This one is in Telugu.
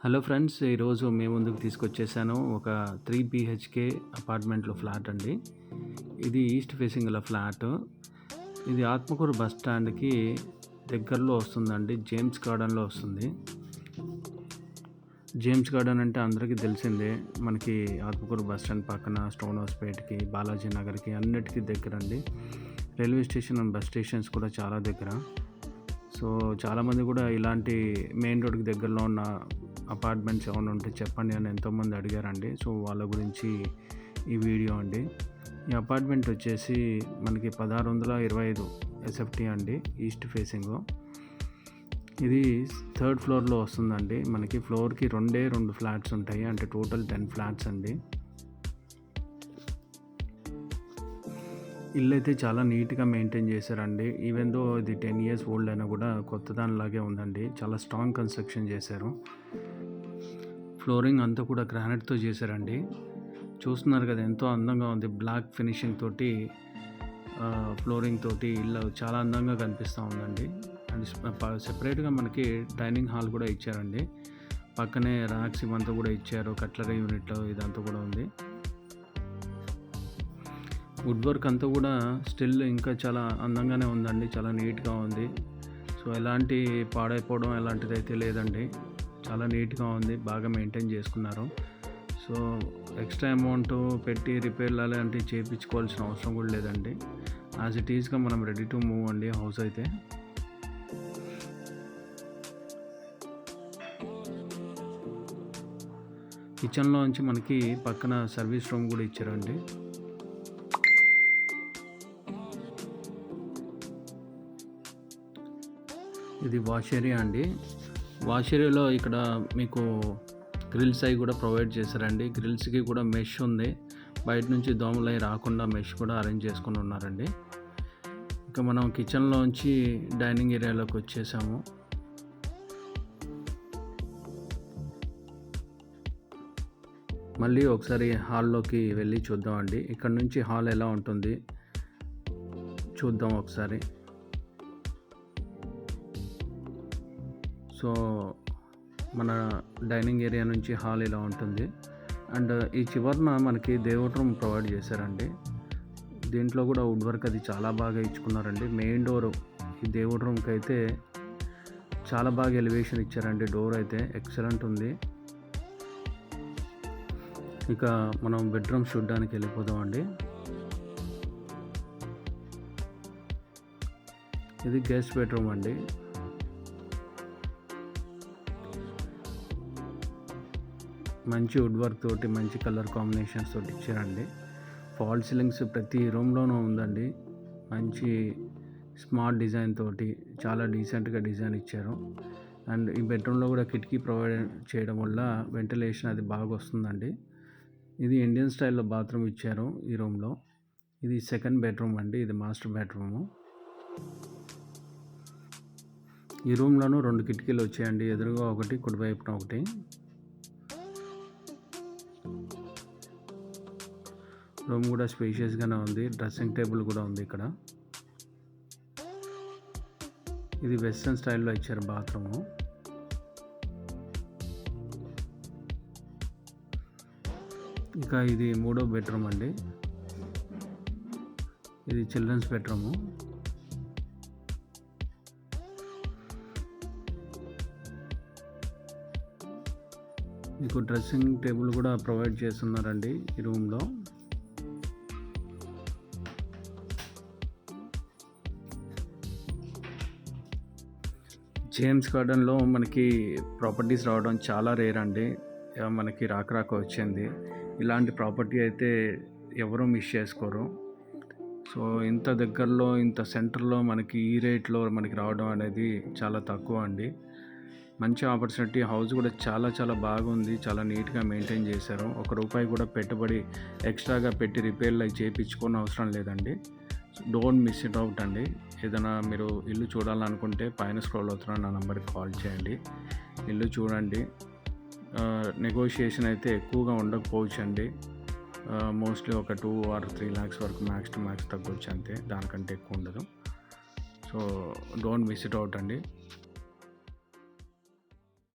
హలో ఫ్రెండ్స్ ఈరోజు మీ ముందుకు తీసుకొచ్చేసాను ఒక త్రీ బిహెచ్కే అపార్ట్మెంట్లో ఫ్లాట్ అండి. ఇది ఈస్ట్ ఫేసింగ్ గల ఫ్లాట్. ఇది ఆత్మకూరు బస్ స్టాండ్కి దగ్గరలో వస్తుందండి జేమ్స్ గార్డెన్లో వస్తుంది. జేమ్స్ గార్డెన్ అంటే అందరికీ తెలిసిందే మనకి ఆత్మకూరు బస్ స్టాండ్ పక్కన స్టోన్ హౌస్పేట్కి బాలాజీ నగర్కి అన్నిటికీ దగ్గర అండి railway station and bus stations కూడా చాలా దగ్గర. సో చాలామంది కూడా ఇలాంటి మెయిన్ రోడ్కి దగ్గరలో ఉన్న అపార్ట్మెంట్స్ ఏమైనా ఉంటే చెప్పండి అని ఎంతోమంది అడిగారండి. సో వాళ్ళ గురించి ఈ వీడియో అండి. ఈ అపార్ట్మెంట్ వచ్చేసి మనకి పదహారు వందల ఇరవై ఐదు ఎస్ఎఫ్టీ అండి ఈస్ట్ ఫేసింగ్ ఇది థర్డ్ ఫ్లోర్లో వస్తుందండి. మనకి ఫ్లోర్కి రెండే రెండు ఫ్లాట్స్ ఉంటాయి. అంటే టోటల్ టెన్ ఫ్లాట్స్ అండి. ఇల్లు అయితే చాలా నీట్గా మెయింటైన్ చేశారండి. ఈవెన్ దో ఇది టెన్ ఇయర్స్ ఓల్డ్ అయినా కూడా కొత్త దానిలాగే ఉందండి. చాలా స్ట్రాంగ్ కన్స్ట్రక్షన్ చేశారు. ఫ్లోరింగ్ అంతా కూడా గ్రానైట్తో చేశారండి. చూస్తున్నారు కదా ఎంతో అందంగా ఉంది. బ్లాక్ ఫినిషింగ్ తోటి ఫ్లోరింగ్ తోటి ఇల్లు చాలా అందంగా కనిపిస్తూ ఉందండి. అండ్ సెపరేట్గా మనకి డైనింగ్ హాల్ కూడా ఇచ్చారండి. పక్కనే రాక్స్ ఇవంతా కూడా ఇచ్చారు. కట్లరీ యూనిట్ ఇదంతా కూడా ఉంది. వుడ్ వర్క్ అంతా కూడా స్టిల్ ఇంకా చాలా అందంగానే ఉందండి చాలా నీట్గా ఉంది. సో ఎలాంటి పాడైపోవడం ఎలాంటిది అయితే లేదండి చాలా నీట్గా ఉంది బాగా మెయింటైన్ చేసుకున్నారు. సో ఎక్స్ట్రా అమౌంట్ పెట్టి రిపేర్లు అలాంటివి చేయించుకోవాల్సిన అవసరం కూడా లేదండి. యాజ్ ఇట్ ఈజ్గా మనం రెడీ టు మూవ్ అండి హౌస్ అయితే. కిచెన్లో నుంచి మనకి పక్కన సర్వీస్ రూమ్ కూడా ఇచ్చారండి. ఇది వాష్ ఏరియా అండి. వాష్ ఏరియాలో ఇక్కడ మీకు గ్రిల్స్ అవి కూడా ప్రొవైడ్ చేశారండి. గ్రిల్స్కి కూడా మెష్ ఉంది. బయట నుంచి దోమలు అవి రాకుండా మెష్ కూడా అరేంజ్ చేసుకుని ఉన్నారండి. ఇక మనం కిచెన్లోంచి డైనింగ్ ఏరియాలోకి వచ్చేసాము. మళ్ళీ ఒకసారి హాల్లోకి వెళ్ళి చూద్దామండి. ఇక్కడ నుంచి హాల్ ఎలా ఉంటుంది? చూద్దాం ఒకసారి. సో మన డైనింగ్ ఏరియా నుంచి హాల్ ఇలా ఉంటుంది. అండ్ ఈ చివరన మనకి దేవుడు రూమ్ ప్రొవైడ్ చేశారండి. దీంట్లో కూడా వుడ్ వర్క్ అది చాలా బాగా ఇచ్చుకున్నారండి. మెయిన్ డోర్ ఈ దేవుడు రూమ్కి అయితే చాలా బాగా ఎలివేషన్ ఇచ్చారండి. డోర్ అయితే ఎక్సలెంట్ ఉంది. ఇక మనం బెడ్రూమ్ చూడడానికి వెళ్ళిపోదాం అండి ఇది గెస్ట్ బెడ్రూమ్ అండి. మంచి వుడ్ వర్క్ తోటి మంచి కలర్ కాంబినేషన్స్ తోటి ఇచ్చారండి. ఫాల్ సీలింగ్స్ ప్రతి రూమ్లోనూ ఉందండి. మంచి స్మార్ట్ డిజైన్ తోటి చాలా డీసెంట్గా డిజైన్ ఇచ్చారు. అండ్ ఈ బెడ్రూమ్లో కూడా కిటికీ ప్రొవైడ్ చేయడం వల్ల వెంటిలేషన్ అది బాగా వస్తుందండి. ఇది ఇండియన్ స్టైల్లో బాత్రూమ్ ఇచ్చారు ఈ రూమ్లో ఇది సెకండ్ బెడ్రూమ్ అండి ఇది మాస్టర్ బెడ్రూము ఈ రూమ్లోనూ రెండు కిటికీలు వచ్చాయండి. ఎదురుగా ఒకటి కుడివైపున ఒకటి. రూమ్ కూడా స్పేషియస్గానే ఉంది. డ్రెస్సింగ్ టేబుల్ కూడా ఉంది ఇక్కడ. ఇది వెస్ట్రన్ స్టైల్లో ఇచ్చారు బాత్రూము ఇంకా ఇది మూడో బెడ్రూమ్ అండి. ఇది చిల్డ్రన్స్ బెడ్రూము మీకు డ్రెస్సింగ్ టేబుల్ కూడా ప్రొవైడ్ చేస్తున్నారండి ఈ రూమ్లో. జేమ్స్ గార్డెన్లో మనకి ప్రాపర్టీస్ రావడం చాలా రేర్ అండి. మనకి రాక రాక వచ్చింది. ఇలాంటి ప్రాపర్టీ అయితే ఎవరూ మిస్ చేసుకోరు. సో ఇంత దగ్గరలో ఇంత సెంటర్లో మనకి ఈ రేట్లో మనకి రావడం అనేది చాలా తక్కువ అండి. మంచి ఆపర్చునిటీ హౌస్ కూడా చాలా చాలా బాగుంది. చాలా నీట్గా మెయింటైన్ చేశారు. ఒక రూపాయి కూడా పెట్టుబడి ఎక్స్ట్రాగా పెట్టి రిపేర్లు అవి చేయించుకోని అవసరం లేదండి. డోంట్ మిస్ ఇట్ అవుట్ అండి. ఏదైనా మీరు ఇల్లు చూడాలనుకుంటే పైన స్క్రోల్ అవుతున్న నా నెంబర్కి కాల్ చేయండి. ఇల్లు చూడండి. నెగోషియేషన్ అయితే ఎక్కువగా ఉండకపోవచ్చు అండి. మోస్ట్లీ ఒక టూ ఆర్ త్రీ ల్యాక్స్ వరకు మ్యాక్స్ టు మ్యాక్స్ తగ్గొచ్చు అంతే. దానికంటే ఎక్కువ ఉండదు. So don't miss it out అండి.